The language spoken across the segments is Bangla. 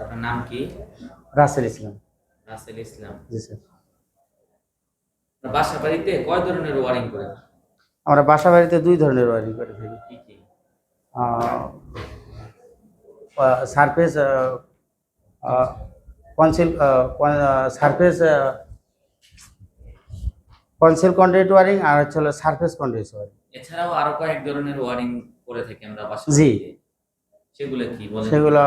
আপনার নাম কি? রাসেল ইসলাম। রাসেল ইসলাম। জি স্যার। বাসা বাড়িতে কয় ধরনের ওয়ারিং করে? আমরা বাসা বাড়িতে দুই ধরনের ওয়ারিং করে থাকি। কি কি? Surface conceal surface conceal conduit wiring আর হচ্ছে সারফেস কন্ড্রেট ওয়ারিং। এছাড়াও আরও কয়েক ধরনের ওয়ারিং করে থাকি আমরা বাসা জি। সেগুলো কি বলেন? সেগুলো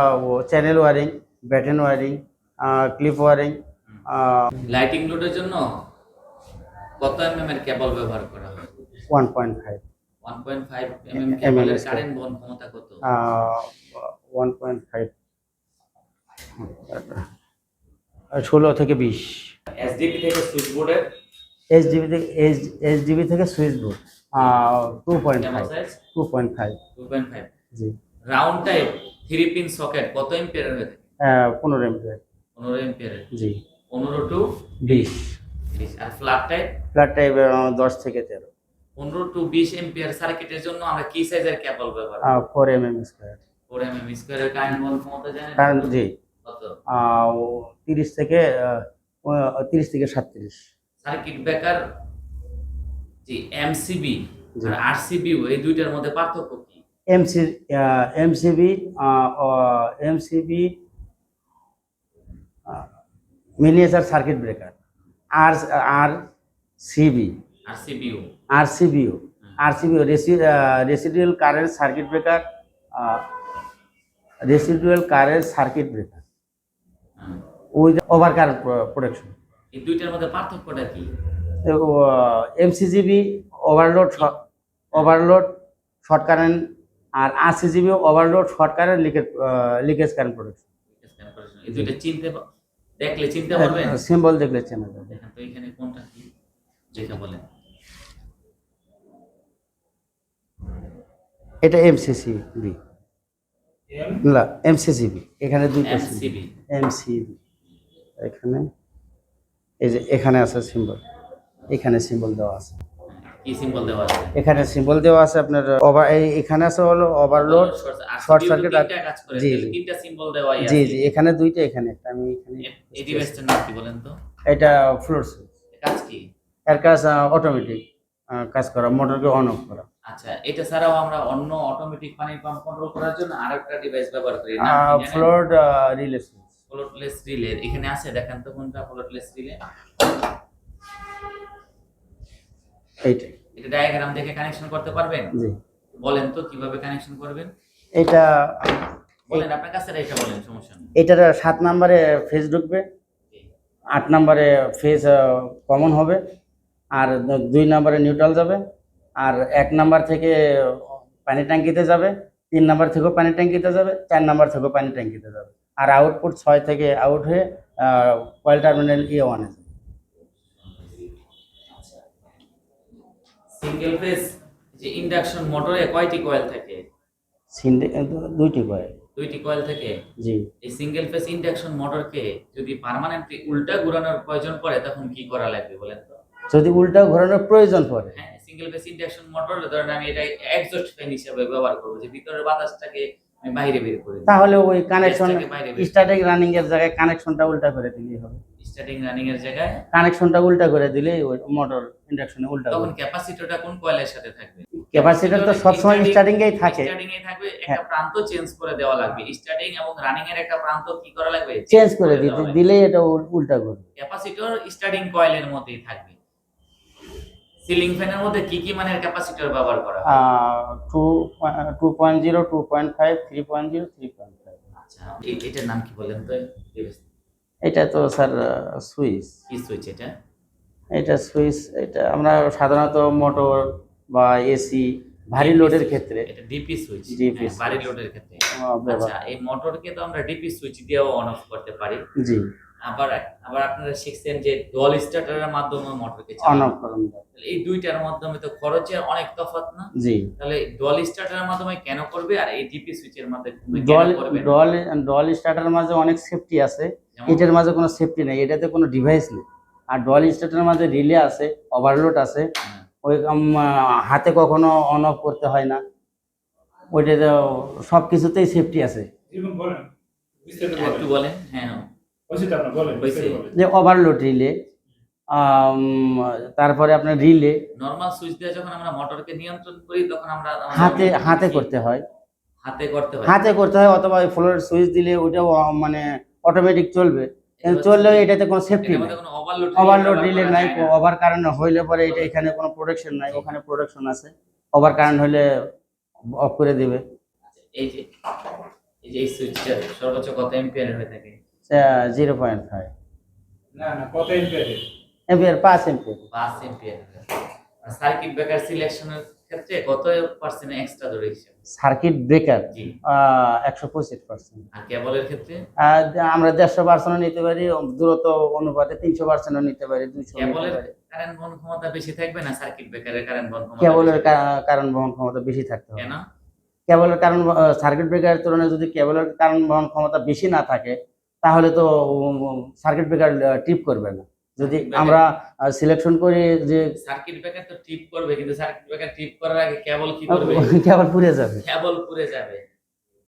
channel wiring batten wiring clip wiring lighting লোডের জন্য কত এমএম এর কেবল ব্যবহার করা হয়? ওয়ান পয়েন্ট ফাইভ 1.5 এমএম কেবলের কারেন্ট বহন ক্ষমতা কত? ওয়ান পয়েন্ট ফাইভ ষোলো থেকে বিশ। এসডিপি থেকে সুইচ বোর্ডের এইচ ডিবি থেকে এইচ এইচ ডিবি থেকে সুইচ বোর্ড টু পয়েন্ট কেমন ফাইভ টু পয়েন্ট ফাইভ জি। Round type three pin socket কত এম্পিয়ারের হয়ে থাকে পনেরো এমপিয়ার 15 এম্পিয়ারের জি। 15 টু বিশ। 30 আর ফ্ল্যাট টাইপ ফ্ল্যাট টাইপ দশ থেকে তেরো। 15 টু 20 এম্পিয়ার সার্কিটের জন্য আমরা কি সাইজের কেবল ব্যবহার four M M square 4 MM স্কয়ারের কারেন্ট বহন ক্ষমতা জানেন? জি। কত? তিরিশ থেকে তিরিশ থেকে সাতত্রিশ। সার্কিট ব্রেকার জি এমসিবি। আর আরসিবিও এই দুইটার মধ্যে পার্থক্য কি? MC MCB MCB miniature circuit breaker R R CB RCBO RCBO RCBO residual current circuit breaker residual current circuit breaker with over current protection এই দুইটার মধ্যে পার্থক্যটা কি? MCCB overload overload short current আর RCCB overload short current leakage leakage current protection এই দুইটা চিনতে দেখলে চিনতে পারবেন? সিম্বল দেখলে চেনা যাবে। দেখেন তো এখানে কোনটা কি যেটা বলেন। এটা এমসিসিবি না এমসিসিবি এখানে দুইটা এমসিবি এমসিবি এখানে এই যে এখানে আছে সিম্বল এখানে সিম্বল দেওয়া আছে কি সিম্বল দেওয়া আছে এখানে সিম্বল দেওয়া আছে আপনার ওভার এই এখানে আছে হলো ওভারলোড কাজ করে। জি, তিনটা সিম্বল দেওয়াই জি আছে। জি এখানে দুইটা এখানে একটা আমি এখানে এই ডিভাইসটার নাম কি বলেন তো? এটা ফ্লোর সুইচ কাজ কি? এর কাজ অটোমেটিক কাজ করা মোটরকে অন অফ করা। আচ্ছা এটা ছাড়াও আমরা অন্য অটোমেটিক পানির পাম্প কন্ট্রোল করার জন্য আরেকটা ডিভাইস ব্যবহার করি। জানেন? Float relay switch floatless relay এখানে আছে দেখেন তো কোনটা ফ্লোটলেস রিলে এইটাই। এটা ডায়াগ্রাম দেখে কানেকশন করতে পারবেন? জি। বলেন তো কীভাবে কানেকশন করবেন? এটা বলেন আপনার কাছে এটা বলেন সমস্যা নেই। এটার সাত নম্বরে ফেজ ঢুকবে। আট নম্বরে ফেজ কমন হবে। আর দুই নম্বরে নিউট্রাল যাবে। আর এক নাম্বার থেকে পানি ট্যাঙ্কিতে যাবে। তিন নাম্বার থেকেও পানি ট্যাঙ্কিতে যাবে। চার নাম্বার থেকেও পানি ট্যাঙ্কিতে যাবে। আর আউটপুট ছয় থেকে আউট হয়ে কয়েল টার্মিনাল ই ওয়ানে যাবে। সিঙ্গেল ফেজ যে ইন্ডাকশন মোটরে কয়টি কয়েল থাকে? দুইটি কয়েল। দুইটি কয়েল থাকে? জি। এই সিঙ্গেল ফেজ ইন্ডাকশন মোটরকে যদি পার্মানেন্টলি উল্টা ঘোরানোর প্রয়োজন পড়ে তখন কি করা লাগবে বলেন তো? যদি উল্টা ঘোরানোর প্রয়োজন পড়ে। হ্যাঁ সিঙ্গেল ফেজ ইন্ডাকশন মোটর ধরেন আমি এটা এক্সস্ট ফ্যান হিসেবে ব্যবহার করব যে ভিতরের বাতাসটাকে আমি বাইরে বের করে তাহলে ওই কানেকশন স্টার্টিং রানিং এর জায়গায় কানেকশনটা উল্টা করে দিলেই হবে। স্টার্টিং রানিং এর জায়গায়? কানেকশনটা উল্টা করে দিলেই ওই মোটর ইন্ডাকশনে উল্টা তখন ক্যাপাসিটরটা কোন কয়েলের সাথে থাকবে? ক্যাপাসিটার তো সবসময় স্টার্টিং এই থাকে। স্টার্টিং এ থাকবে একটা হ্যাঁ। প্রান্ত চেঞ্জ করে দেওয়া লাগবে। স্টার্টিং এবং রানিং এর একটা প্রান্ত কি করা লাগবে? চেঞ্জ করে দিতে দিলেই এটা উল- উল্টা করবে। ক্যাপাসিটর স্টার্টিং কয়েলের মধ্যেই থাকবে। সিলিং ফ্যানের মধ্যে কি কি মানের ক্যাপাসিটর ব্যবহার করা হয়? Two two point zero two point five three point zero three point five আচ্ছা এ- এটার নাম কি বলেন তো? এটা তো স্যার সুইচ কি সুইচ এটা? এটা সুইচ এটা আমরা সাধারণত মোটর বা এসি ভারী লোডের ক্ষেত্রে। এটা ডিপি সুইচ DP ভারী লোডের ক্ষেত্রে। আচ্ছা এই মোটরকে তো আমরা ডিপি সুইচ দিয়েও অন অফ করতে পারি। জি। আবার আবার আপনারা শিখছেন যে ডল স্টার্টারের মাধ্যমে মোটরকে অন অফ করুন। তাহলে এই দুইটার মাধ্যমে তো খরচের অনেক তফাৎ না? জি। তাহলে ডল স্টার্টারের মাধ্যমে কেন করবে? আর এই ডিপি সুইচের মাধ্যমে কেন করবে? ডল ডল স্টার্টার মাঝে অনেক সেফটি আছে। এটার মাঝে কোনো সেফটি নেই এটাতে কোনো ডিভাইস নেই। আর ডল স্টার্টার মাঝে রিলে আছে ওভারলোড আছে। হ্যাঁ। ওই হাতে কখনো অন অফ করতে হয় না। ওইটাতে সব কিছুতেই সেফটি আছে। একটু বলেন বলেন। হ্যাঁ। বলেন যে ওভারলোড রিলে তারপরে আপনার রিলে নরমাল সুইচ দিয়ে যখন আমরা মোটরকে নিয়ন্ত্রণ করি তখন আমরা হাতে হাতে করতে হয়। হাতে করতে হয়। হাতে করতে হয় অথবা ফ্লোর সুইচ দিলে ওটাও মানে অটোমেটিক চলবে। চললেও এটাতে কোনো সেফটি নেই। ওভারলোড রিলে নাই ওভার কারেন্ট হইলে পরে এটা এখানে কোনো প্রোটেকশন নাই ওখানে প্রোটেকশন আছে। ওভার কারেন্ট হলে অফ করে দিবে। এই যে এই যে এই সুইচটা সর্বোচ্চ কত এম্পিয়ার হয়ে থাকে? জিরো পয়েন্ট ফাইভ না না কত এম্পিয়ারের এম্পিয়ার পাঁচ এম্পিয়ার পাঁচ এম্পিয়ার সার্কিট ব্রেকার সিলেকশনের ক্ষেত্রে কত পার্সেন্ট এক্সট্রা ধরেছে সার্কিট ব্রেকার জি। পার্সেন্ট আর কেবলের ক্ষেত্রে? আমরা দেড়শো পার্সেন্টও নিতে পারি দূরত্ব অনুপাতে তিনশো পার্সেন্টও নিতে পারি কেবলের কারেন্ট বহন ক্ষমতা বেশি থাকবে না সার্কিট ব্রেকারের কারেন্ট বহন ক্ষমতা কেবলের বেশি? কা- কারণ বহন ক্ষমতা বেশি থাকতে হবে। কেন? কেবলের কারণ সার্কিট ব্রেকারের তুলনায় যদি কেবলের কারণ বহন ক্ষমতা বেশি না থাকে তাহলে তো সার্কিট ব্রেকার টিপ করবে না। যদি আমরা সিলেকশন করি যে সার্কিট ব্রেকার তো টিপ করবে কিন্তু সার্কিট ব্রেকার টিপ করার আগে কেবল কি করবে? কেবল পুড়ে যাবে। কেবল পুড়ে যাবে।